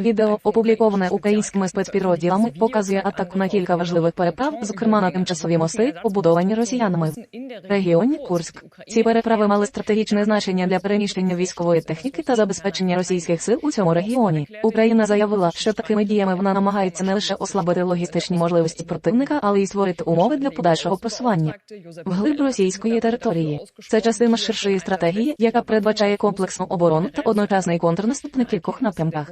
Відео, опубліковане українськими спецпідрозділами, показує атаку на кілька важливих переправ, зокрема на тимчасові мости, побудовані росіянами. Регіоні Курськ. Ці переправи мали стратегічне значення для переміщення військової техніки та забезпечення російських сил у цьому регіоні. Україна заявила, що такими діями вона намагається не лише ослабити логістичні можливості противника, але й створити умови для подальшого просування вглиб російської території. Це частина ширшої стратегії, яка передбачає комплексну оборону та одночасний контрнаступ на кількох напрямках.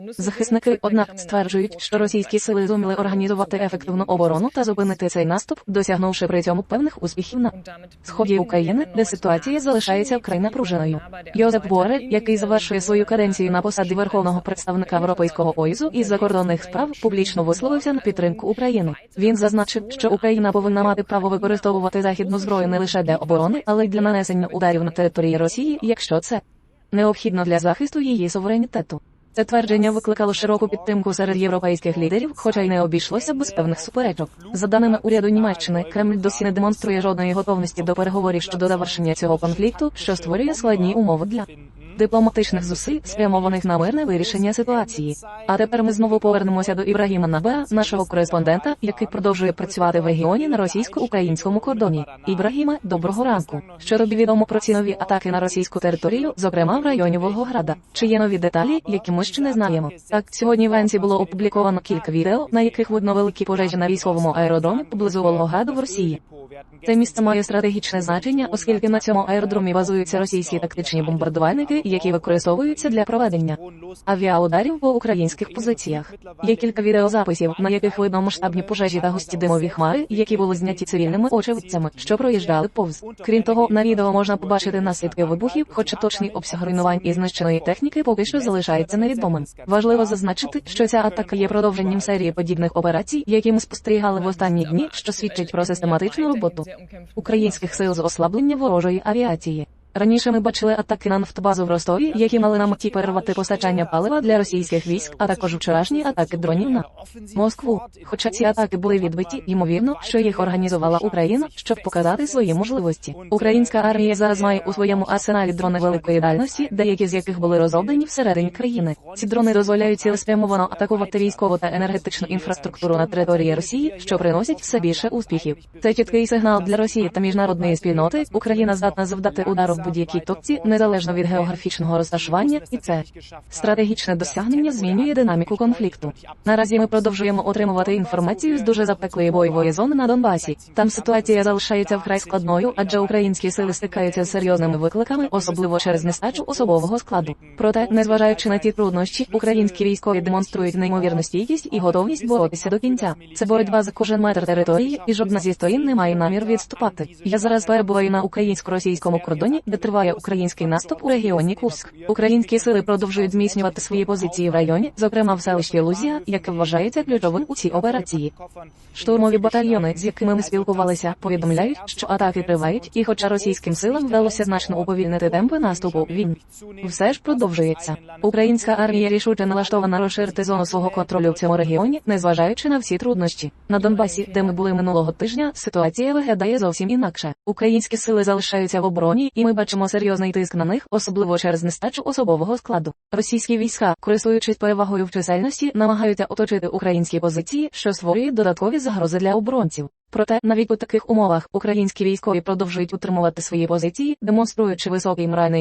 Захисники, однак, стверджують, що російські сили зуміли організувати ефективну оборону та зупинити цей наступ, досягнувши при цьому певних успіхів на сході України, де ситуація залишається вкрай напруженою. Йозеп Борель, який завершує свою каденцію на посаді верховного представника Європейського Оюзу із закордонних справ, публічно висловився на підтримку України. Він зазначив, що Україна повинна мати право використовувати західну зброю не лише для оборони, але й для нанесення ударів на території Росії, якщо це необхідно для захисту її суверенітету. Це твердження викликало широку підтримку серед європейських лідерів, хоча й не обійшлося без певних суперечок. За даними уряду Німеччини, Кремль досі не демонструє жодної готовності до переговорів щодо завершення цього конфлікту, що створює складні умови для дипломатичних зусиль, спрямованих на мирне вирішення ситуації. А тепер ми знову повернемося до Ібрагіма Набеа, нашого кореспондента, який продовжує працювати в регіоні на російсько-українському кордоні. Ібрагіме, доброго ранку. Що тобі відомо про ці нові атаки на російську територію, зокрема в районі Волгограда? Чи є нові деталі, які ми ще не знаємо? Так, сьогодні вранці було опубліковано кілька відео, на яких видно великі пожежі на військовому аеродромі поблизу Волгограду в Росії. Це місце має стратегічне значення, оскільки на цьому аеродромі базуються російські тактичні бомбардувальники, які використовуються для проведення авіаударів по українських позиціях. Є кілька відеозаписів, на яких видно масштабні пожежі та густі димові хмари, які були зняті цивільними очевидцями, що проїжджали повз. Крім того, на відео можна побачити наслідки вибухів, хоча точний обсяг руйнувань і знищеної техніки поки що залишається невідомим. Важливо зазначити, що ця атака є продовженням серії подібних операцій, які ми спостерігали в останні дні, що свідчить про систематичну роботу українських сил з ослаблення ворожої авіації. Раніше ми бачили атаки на нафтобазу в Ростові, які мали на меті перервати постачання палива для російських військ, а також вчорашні атаки дронів на Москву. Хоча ці атаки були відбиті, ймовірно, що їх організувала Україна, щоб показати свої можливості. Українська армія зараз має у своєму арсеналі дрони великої дальності, деякі з яких були розроблені всередині країни. Ці дрони дозволяють цілеспрямовано атакувати військову та енергетичну інфраструктуру на території Росії, що приносять все більше успіхів. Це чіткий сигнал для Росії та міжнародної спільноти. Україна здатна завдати удару в будь-якій точці, незалежно від географічного розташування, і це стратегічне досягнення змінює динаміку конфлікту. Наразі ми продовжуємо отримувати інформацію з дуже запеклої бойової зони на Донбасі. Там ситуація залишається вкрай складною, адже українські сили стикаються з серйозними викликами, особливо через нестачу особового складу. Проте, незважаючи на ті труднощі, українські військові демонструють неймовірну стійкість і готовність боротися до кінця. Це боротьба за кожен метр території, і жодна зі сторін не має намір відступати. Я зараз перебуваю на українсько-російському кордоні, де триває український наступ у регіоні Курськ. Українські сили продовжують зміцнювати свої позиції в районі, зокрема в селищі Лузія, яке вважається ключовим у цій операції. Штурмові батальйони, з якими ми спілкувалися, повідомляють, що атаки тривають, і хоча російським силам вдалося значно уповільнити темпи наступу, він все ж продовжується. Українська армія рішуче налаштована розширити зону свого контролю в цьому регіоні, незважаючи на всі труднощі. На Донбасі, де ми були минулого тижня, ситуація виглядає зовсім інакше. Українські сили залишаються в обороні, і ми бачимо серйозний тиск на них, особливо через нестачу особового складу. Російські війська, користуючись перевагою в чисельності, намагаються оточити українські позиції, що створює додаткові загрози для оборонців. Проте навіть у таких умовах українські військові продовжують утримувати свої позиції, демонструючи високий моральний